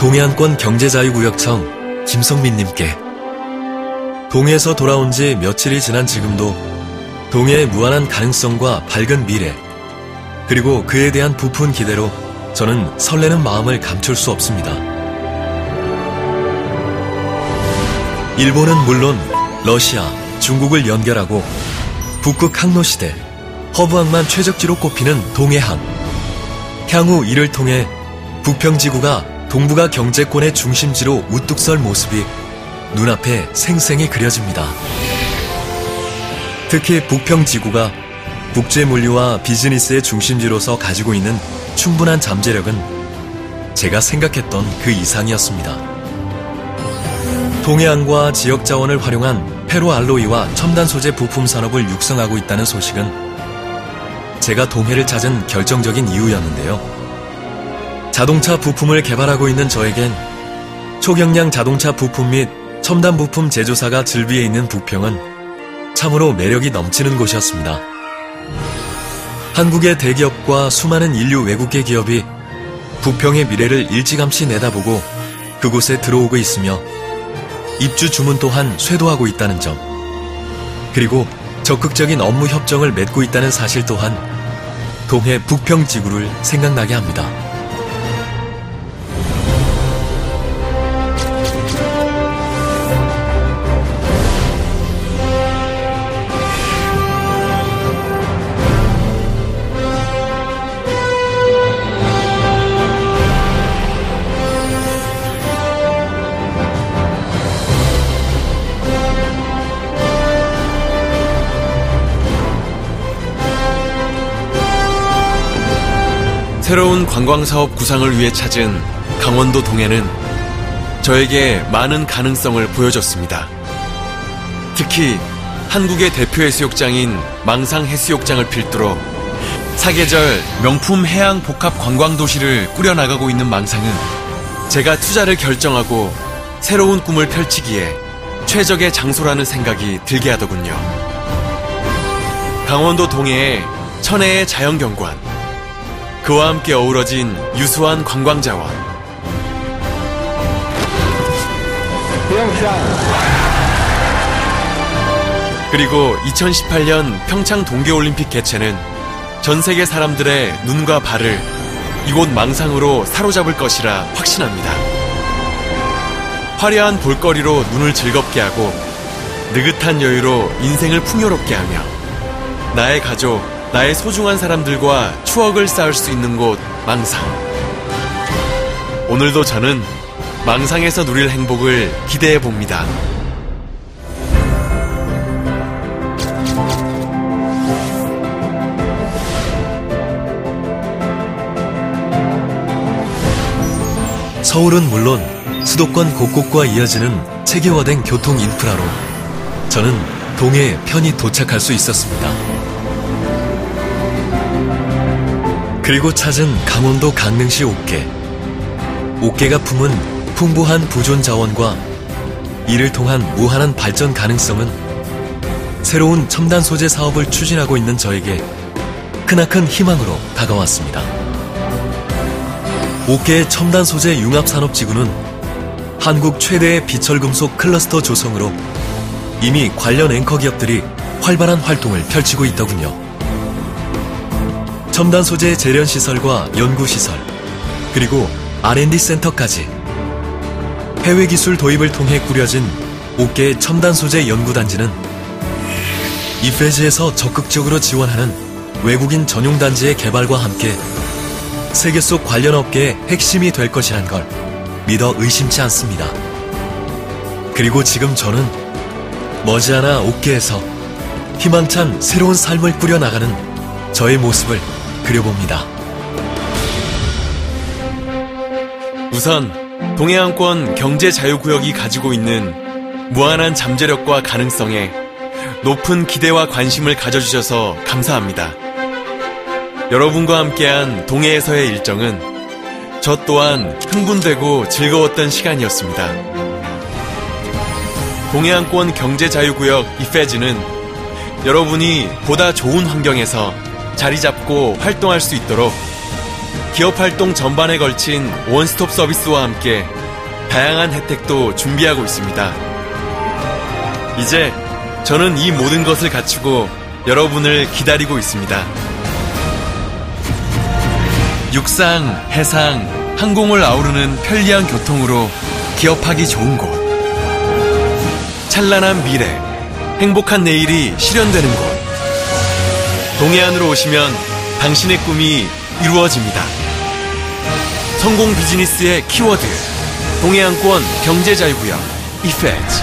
동해안권 경제자유구역청 김성민님께 동해에서 돌아온 지 며칠이 지난 지금도 동해의 무한한 가능성과 밝은 미래 그리고 그에 대한 부푼 기대로 저는 설레는 마음을 감출 수 없습니다. 일본은 물론 러시아, 중국을 연결하고 북극 항로 시대, 허브항만 최적지로 꼽히는 동해항. 향후 이를 통해 부평지구가 동북아 경제권의 중심지로 우뚝 설 모습이 눈앞에 생생히 그려집니다. 특히 부평지구가 국제 물류와 비즈니스의 중심지로서 가지고 있는 충분한 잠재력은 제가 생각했던 그 이상이었습니다. 동해안과 지역 자원을 활용한 페로 알로이와 첨단 소재 부품 산업을 육성하고 있다는 소식은 제가 동해를 찾은 결정적인 이유였는데요. 자동차 부품을 개발하고 있는 저에겐 초경량 자동차 부품 및 첨단 부품 제조사가 즐비해 있는 부평은 참으로 매력이 넘치는 곳이었습니다. 한국의 대기업과 수많은 인류 외국계 기업이 부평의 미래를 일찌감치 내다보고 그곳에 들어오고 있으며 입주 주문 또한 쇄도하고 있다는 점, 그리고 적극적인 업무 협정을 맺고 있다는 사실 또한 동해 부평 지구를 생각나게 합니다. 새로운 관광사업 구상을 위해 찾은 강원도 동해는 저에게 많은 가능성을 보여줬습니다. 특히 한국의 대표 해수욕장인 망상 해수욕장을 필두로 사계절 명품 해양 복합 관광 도시를 꾸려나가고 있는 망상은 제가 투자를 결정하고 새로운 꿈을 펼치기에 최적의 장소라는 생각이 들게 하더군요. 강원도 동해의 천혜의 자연경관, 그와 함께 어우러진 유수한 관광 자원. 그리고 2018년 평창 동계올림픽 개최는 전 세계 사람들의 눈과 발을 이곳 망상으로 사로잡을 것이라 확신합니다. 화려한 볼거리로 눈을 즐겁게 하고 느긋한 여유로 인생을 풍요롭게 하며 나의 가족, 나의 소중한 사람들과 추억을 쌓을 수 있는 곳 망상. 오늘도 저는 망상에서 누릴 행복을 기대해 봅니다. 서울은 물론 수도권 곳곳과 이어지는 체계화된 교통 인프라로 저는 동해에 편히 도착할 수 있었습니다. 그리고 찾은 강원도 강릉시 옥계. 옥계가 품은 풍부한 부존 자원과 이를 통한 무한한 발전 가능성은 새로운 첨단 소재 사업을 추진하고 있는 저에게 크나큰 희망으로 다가왔습니다. 옥계의 첨단 소재 융합산업지구는 한국 최대의 비철금속 클러스터 조성으로 이미 관련 앵커 기업들이 활발한 활동을 펼치고 있더군요. 첨단 소재 재련 시설과 연구 시설, 그리고 R&D 센터까지 해외 기술 도입을 통해 꾸려진 옥계의 첨단 소재 연구 단지는 이페즈에서 적극적으로 지원하는 외국인 전용 단지의 개발과 함께 세계 속 관련 업계의 핵심이 될 것이란 걸 믿어 의심치 않습니다. 그리고 지금 저는 머지않아 옥계에서 희망찬 새로운 삶을 꾸려나가는 저의 모습을 그려봅니다. 우선 동해안권 경제자유구역이 가지고 있는 무한한 잠재력과 가능성에 높은 기대와 관심을 가져주셔서 감사합니다. 여러분과 함께한 동해에서의 일정은 저 또한 흥분되고 즐거웠던 시간이었습니다. 동해안권 경제자유구역 이페즈는 여러분이 보다 좋은 환경에서 자리 잡고 활동할 수 있도록 기업 활동 전반에 걸친 원스톱 서비스와 함께 다양한 혜택도 준비하고 있습니다. 이제 저는 이 모든 것을 갖추고 여러분을 기다리고 있습니다. 육상, 해상, 항공을 아우르는 편리한 교통으로 기업하기 좋은 곳. 찬란한 미래, 행복한 내일이 실현되는 곳. 동해안으로 오시면 당신의 꿈이 이루어집니다. 성공 비즈니스의 키워드. 동해안권 경제자유구역. 이페지.